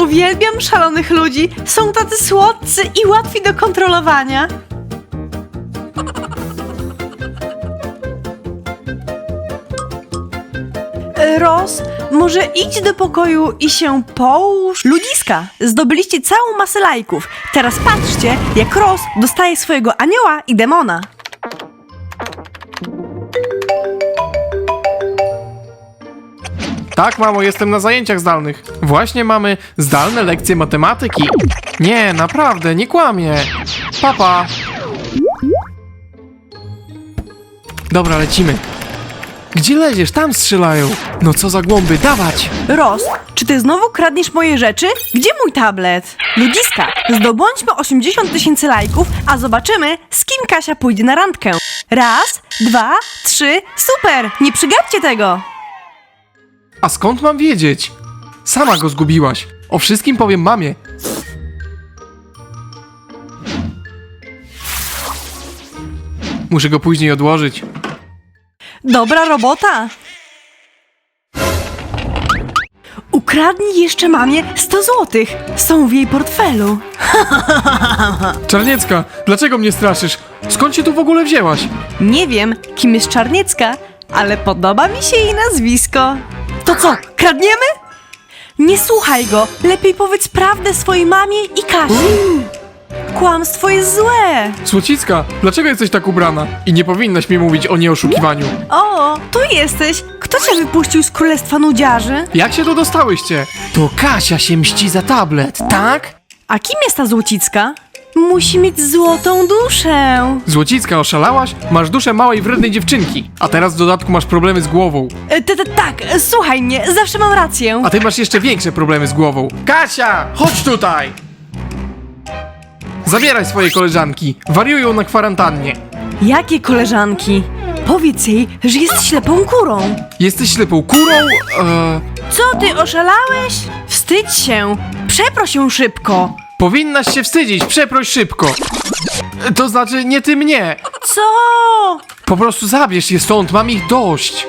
Uwielbiam szalonych ludzi. Są tacy słodcy i łatwi do kontrolowania. Ros, może idź do pokoju i się połóż? Ludziska, zdobyliście całą masę lajków. Teraz patrzcie, jak Ros dostaje swojego anioła i demona. Tak, mamo, jestem na zajęciach zdalnych. Właśnie mamy zdalne lekcje matematyki. Nie, naprawdę, nie kłamie. Papa. Dobra, lecimy. Gdzie leziesz? Tam strzelają. No co za głąby, dawać! Ros, czy ty znowu kradniesz moje rzeczy? Gdzie mój tablet? Ludziska, zdobądźmy 80 tysięcy lajków, a zobaczymy, z kim Kasia pójdzie na randkę. Raz, dwa, trzy, super! Nie przygapcie tego! A skąd mam wiedzieć? Sama go zgubiłaś. O wszystkim powiem mamie. Muszę go później odłożyć. Dobra robota! Ukradnij jeszcze mamie 100 złotych. Są w jej portfelu. Czarniecka, dlaczego mnie straszysz? Skąd się tu w ogóle wzięłaś? Nie wiem, kim jest Czarniecka, ale podoba mi się jej nazwisko. To co, kradniemy? Nie słuchaj go, lepiej powiedz prawdę swojej mamie i Kasi. Kłamstwo jest złe. Słocicka, dlaczego jesteś tak ubrana? I nie powinnaś mi mówić o nieoszukiwaniu. O, tu jesteś. Kto cię wypuścił z królestwa nudziarzy? Jak się tu dostałyście? To Kasia się mści za tablet, tak? A kim jest ta Złocicka? Musi mieć złotą duszę. Złocicka, oszalałaś? Masz duszę małej, wrednej dziewczynki. A teraz w dodatku masz problemy z głową. E, t- t- Tak, e, słuchaj mnie, zawsze mam rację. A ty masz jeszcze większe problemy z głową. Kasia, chodź tutaj! Zabieraj swoje koleżanki. Wariują na kwarantannie. Jakie koleżanki? Powiedz jej, że jest ślepą kurą. Jesteś ślepą kurą? Eee, Co ty, oszalałeś? Wstydź się. Przeproś ją szybko. Powinnaś się wstydzić, przeproś szybko. To znaczy, nie ty mnie. Co? Po prostu zabierz je stąd, mam ich dość.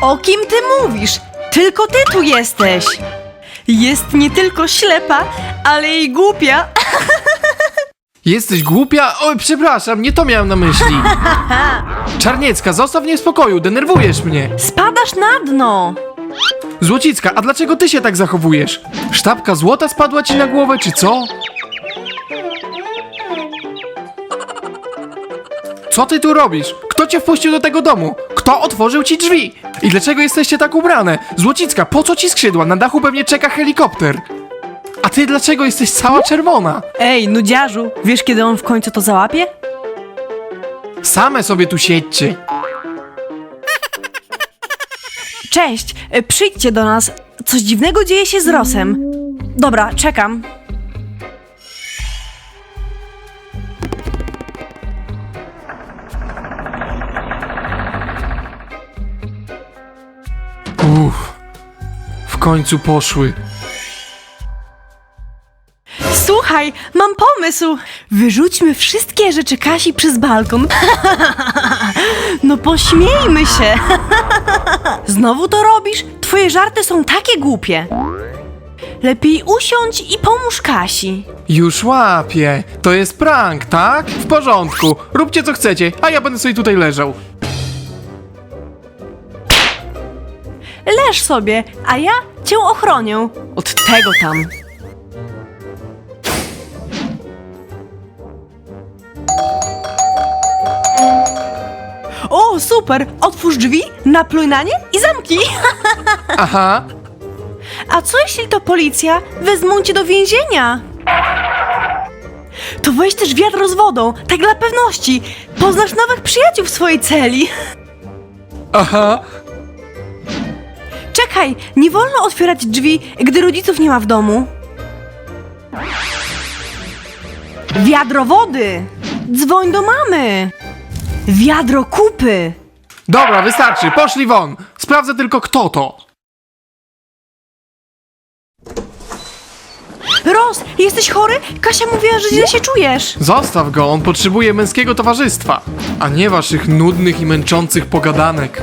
O kim ty mówisz? Tylko ty tu jesteś. Jest nie tylko ślepa, ale i głupia. Jesteś głupia? Oj, przepraszam, nie to miałem na myśli. Czarniecka, zostaw mnie w spokoju, denerwujesz mnie. Spadasz na dno. Złocicka, a dlaczego ty się tak zachowujesz? Sztabka złota spadła ci na głowę, czy co? Co ty tu robisz? Kto cię wpuścił do tego domu? Kto otworzył ci drzwi? I dlaczego jesteście tak ubrane? Złocicka, po co ci skrzydła? Na dachu pewnie czeka helikopter. A ty dlaczego jesteś cała czerwona? Ej, nudziarzu, wiesz kiedy on w końcu to załapie? Same sobie tu siedźcie. Cześć, e, przyjdźcie do nas. Coś dziwnego dzieje się z Rosem. Dobra, czekam. Uff, w końcu poszły. Słuchaj, mam pomysł. Wyrzućmy wszystkie rzeczy Kasi przez balkon. No pośmiejmy się. Znowu to robisz? Twoje żarty są takie głupie. Lepiej usiądź i pomóż Kasi. Już łapię. To jest prank, tak? W porządku. Róbcie co chcecie, a ja będę sobie tutaj leżał. Leż sobie, a ja cię ochronię. Od tego tam. O, super! Otwórz drzwi, napluj na nie i zamknij. Aha, A co jeśli to policja? Wezmą cię do więzienia. To weź też wiatr z wodą, tak dla pewności. Poznasz nowych przyjaciół w swojej celi. aha. Czekaj, nie wolno otwierać drzwi, gdy rodziców nie ma w domu. Wiadro wody! Dzwoń do mamy! Wiadro kupy! Dobra, wystarczy, poszli won. Sprawdzę tylko kto to. Ros, jesteś chory? Kasia mówiła, że źle się czujesz. Zostaw go, on potrzebuje męskiego towarzystwa, a nie waszych nudnych i męczących pogadanek.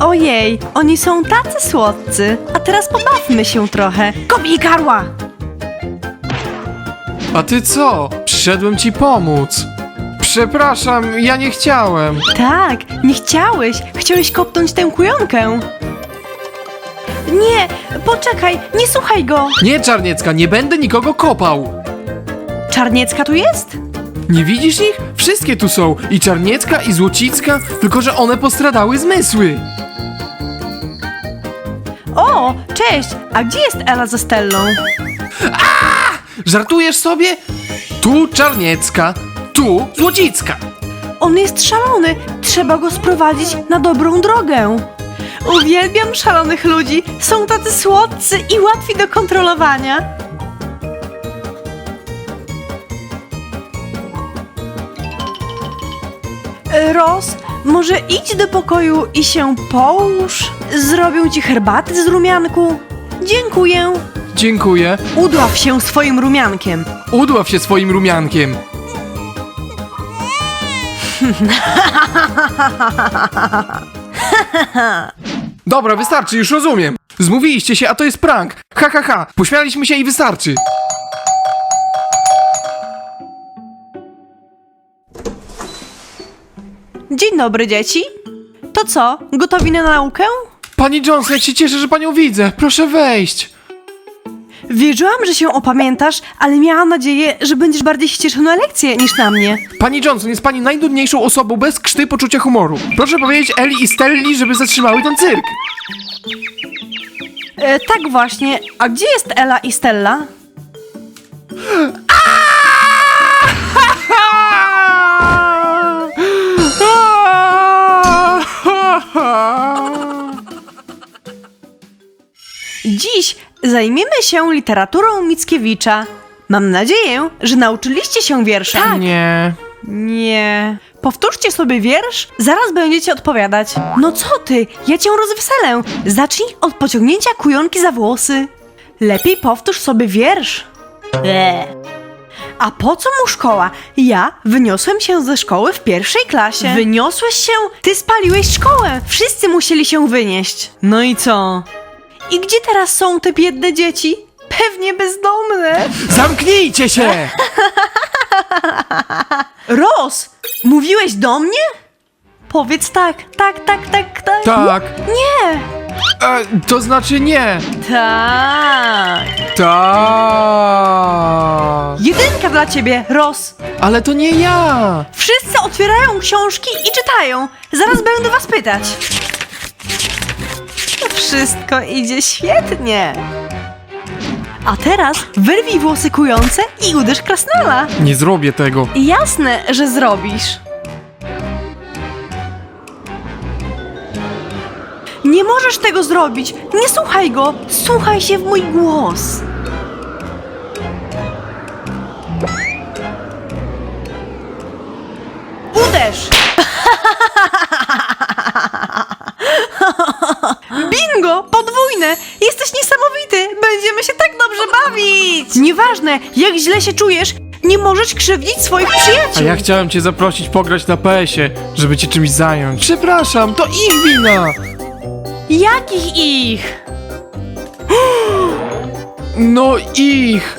Ojej, oni są tacy słodcy. A teraz pobawmy się trochę. Kopnij karła! A ty co? Przyszedłem ci pomóc. Przepraszam, ja nie chciałem. Tak, nie chciałeś. Chciałeś kopnąć tę kujonkę. Nie, poczekaj, nie słuchaj go. Nie, Czarniecka, nie będę nikogo kopał. Czarniecka tu jest? Nie widzisz ich? Wszystkie tu są. I Czarniecka, i Złocicka, tylko że one postradały zmysły. O, cześć, a gdzie jest Ela ze Stellą? Żartujesz sobie? Tu Czarniecka, tu Złocicka. On jest szalony, trzeba go sprowadzić na dobrą drogę. Uwielbiam szalonych ludzi, są tacy słodcy i łatwi do kontrolowania. Ros, może idź do pokoju i się połóż? Zrobią ci herbaty z rumianku? Dziękuję. Dziękuję. Udław się swoim rumiankiem. Udław się swoim rumiankiem. Dobra, wystarczy, już rozumiem. Zmówiliście się, a to jest prank. Ha, ha, ha. Pośmialiśmy się i wystarczy. Dzień dobry, dzieci. To co, gotowi na naukę? Pani Johnson, jak się cieszę, że panią widzę. Proszę wejść. Wierzyłam, że się opamiętasz, ale miałam nadzieję, że będziesz bardziej się cieszył na lekcję niż na mnie. Pani Johnson jest pani najnudniejszą osobą bez krzty poczucia humoru. Proszę powiedzieć Eli i Stelli, żeby zatrzymały ten cyrk. E, tak właśnie. A gdzie jest Ela i Stella? Dziś zajmiemy się literaturą Mickiewicza. Mam nadzieję, że nauczyliście się wiersza. Tak. Nie. Nie. Powtórzcie sobie wiersz, zaraz będziecie odpowiadać. No co ty, ja cię rozweselę. Zacznij od pociągnięcia kujonki za włosy. Lepiej powtórz sobie wiersz. Eee. A po co mu szkoła? Ja wyniosłem się ze szkoły w pierwszej klasie. Wyniosłeś się? Ty spaliłeś szkołę. Wszyscy musieli się wynieść. No i co? I gdzie teraz są te biedne dzieci? Pewnie bezdomne. Zamknijcie się! Ros, mówiłeś do mnie? Powiedz tak, tak, tak, tak, tak. Tak. Nie. E, to znaczy nie. Tak. Tak. Jedynka dla ciebie, Ros. Ale to nie ja. Wszyscy otwierają książki i czytają. Zaraz będę was pytać. Wszystko idzie świetnie. A teraz wyrwij włosy kujące i uderz krasnala. Nie zrobię tego. Jasne, że zrobisz. Nie możesz tego zrobić. Nie słuchaj go. Słuchaj się w mój głos. Podwójne! Jesteś niesamowity! Będziemy się tak dobrze bawić! Nieważne, jak źle się czujesz, nie możesz krzywdzić swoich A przyjaciół! ja chciałem cię zaprosić pograć na PS-ie, żeby cię czymś zająć. Przepraszam, to ich wina. Jakich ich? No ich.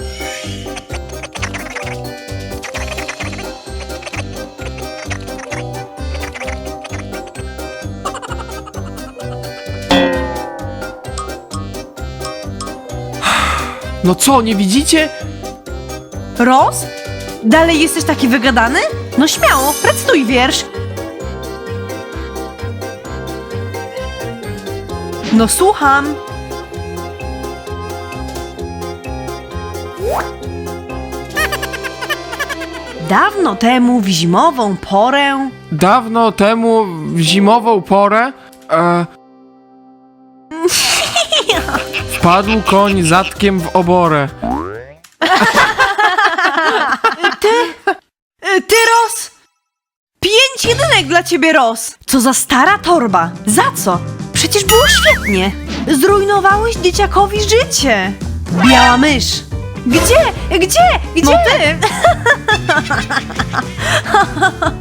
No co, nie widzicie? Ros? Dalej jesteś taki wygadany? No śmiało, recytuj wiersz. No słucham. Dawno temu w zimową porę Dawno temu, w zimową porę, e, wpadł koń zatkiem w oborę. Y, Ty, Ros! Pięć jedynek dla ciebie, Ros! Co za stara torba! Za co? Przecież było świetnie! Zrujnowałeś dzieciakowi życie! Biała mysz! Gdzie? Gdzie? Gdzie? No ty!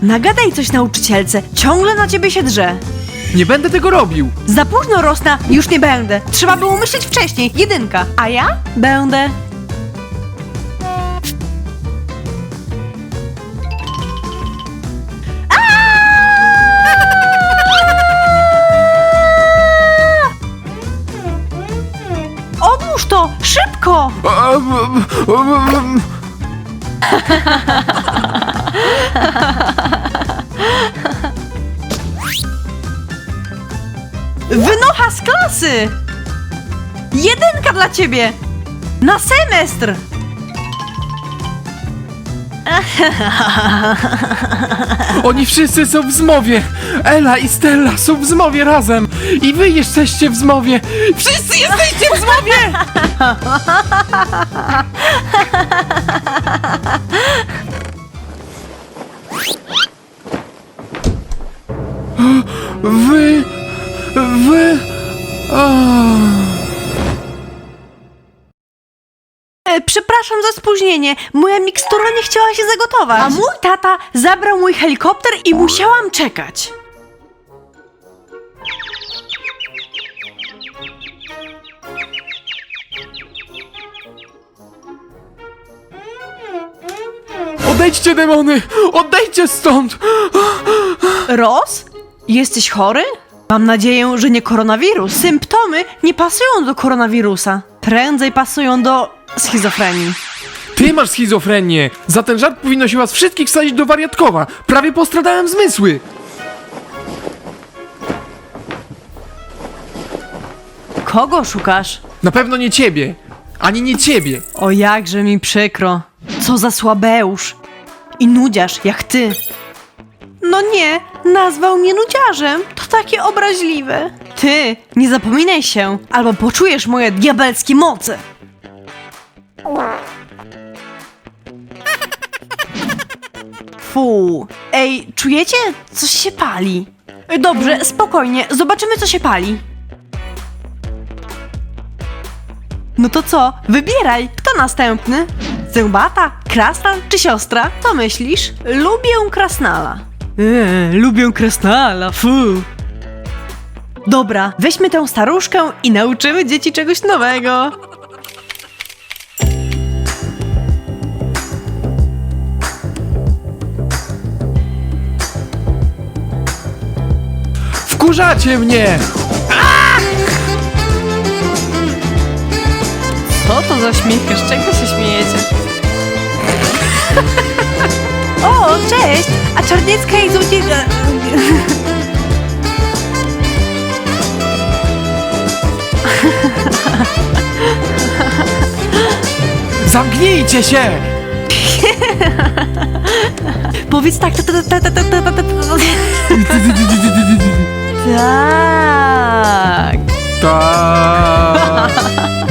Nagadaj coś nauczycielce, ciągle na ciebie się drze. Nie będę tego robił. Za późno, Rosna, już nie będę. Trzeba było myśleć wcześniej. Jedynka. A ja? Będę. Odłóż to! Szybko! Klasy! Jedynka dla ciebie! Na semestr! Oni wszyscy są w zmowie. Ela i Stella są w zmowie razem. I wy jesteście w zmowie. Wszyscy jesteście w zmowie! Wy... Wy... E, przepraszam za spóźnienie. Moja mikstura nie chciała się zagotować. A mój tata zabrał mój helikopter i musiałam czekać. Odejdźcie, demony! Odejdźcie stąd! Ros? Jesteś chory? Mam nadzieję, że nie koronawirus. Symptomy nie pasują do koronawirusa. Prędzej pasują do schizofrenii. Ty masz schizofrenię! Za ten żart powinno się was wszystkich wsadzić do wariatkowa! Prawie postradałem zmysły! Kogo szukasz? Na pewno nie ciebie! Ani nie ciebie! O jakże mi przykro. Co za słabeusz. I nudziarz, jak ty. No nie, nazwał mnie nudziarzem. To takie obraźliwe. Ty, nie zapominaj się, albo poczujesz moje diabelskie moce. Fu. Ej, czujecie? Coś się pali. Dobrze, spokojnie, zobaczymy co się pali. No to co? Wybieraj, kto następny? Zębata, krasnal czy siostra? Co myślisz? Lubię krasnala. Eee, lubię krasnala, fu. Dobra, weźmy tę staruszkę i nauczymy dzieci czegoś nowego. Wkurzacie mnie! Co to za śmiech? Z czego się śmiejecie? cześć! A Czarniecka i złodziej... Zamknijcie się! Powiedz tak, tak. Tak.